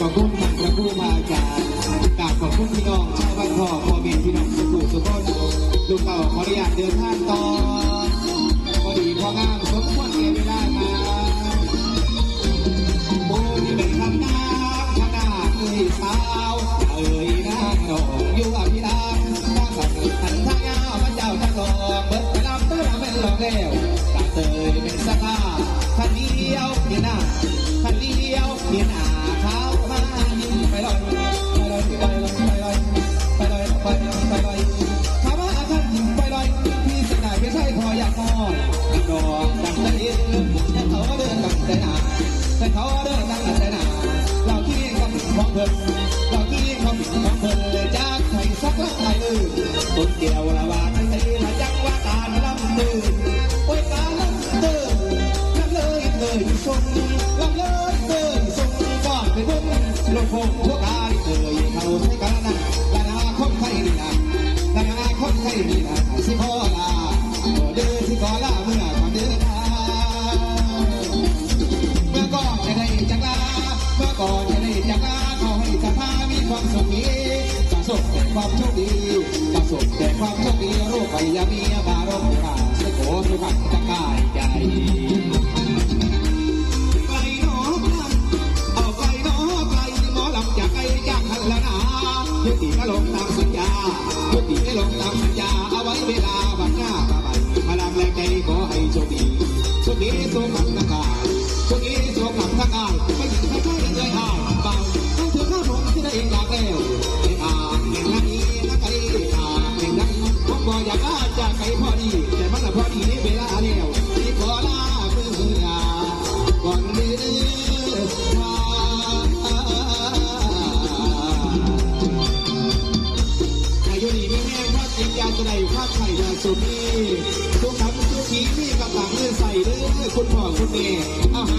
ขอบคุณท่นพระผู้มาอาจารย์กาบขอบคุณพี่น้องชาวบ้านพ่อพ่อแม่พี่น้องสุขุสุขนลูกเต่าขออนุญาตเดินทางต่อพอดีพองามสมควรเวลามาโมนี่เป็นคำนาคำนัะเอ้ยสาวเอ้ยนางดอกอยู่อภิรามนางสาวทันทางยาวพระเจ้าตะกองเบิดไปลำเติมเป็นหลอกแล้วตาเตยเป็นสกาท่านเดียวเนี่ยนะท่านเดียวเนี่ยนา แต่หนาแต่เขาเดินดังแต่หนาเราขี้ก็ผิดของเพิ่นเราขี้ก็ผิดของเพิ่นเลยจากไทยสักละไทยเลยต้นเกี่ยวละว่าไทยละจังว่ากาลำตื่นโอ้ยกาลำตื่นลำเลยเลยชมลำเลยเลยชมก่อนไปบุ้งลงพงพวกกาเอ่ยเขาใช้กันนะละนาคนไทยนี่นะละนาคนไทยนี่นะ สุขดีประสบแต่ความโชคดีประสบแต่ความโชคดีโรคไปยามีบารมกาสโกสุขันตะกายใจไกลหนอไกลเอาไกลหนอไกลหมอลำจากไกลจากหันละนายุติก็ลงตามสัญญายุติไม่ลงตามสัญญาเอาไว้เวลาบัดหน้าบาบันมาลำแรงใจข กระได้ภาไข่ยาสุนี้ทุกคำทุกทีมีกำลังเลื่อนใส่เรื่อยคุณพ่อคุณแม่อาห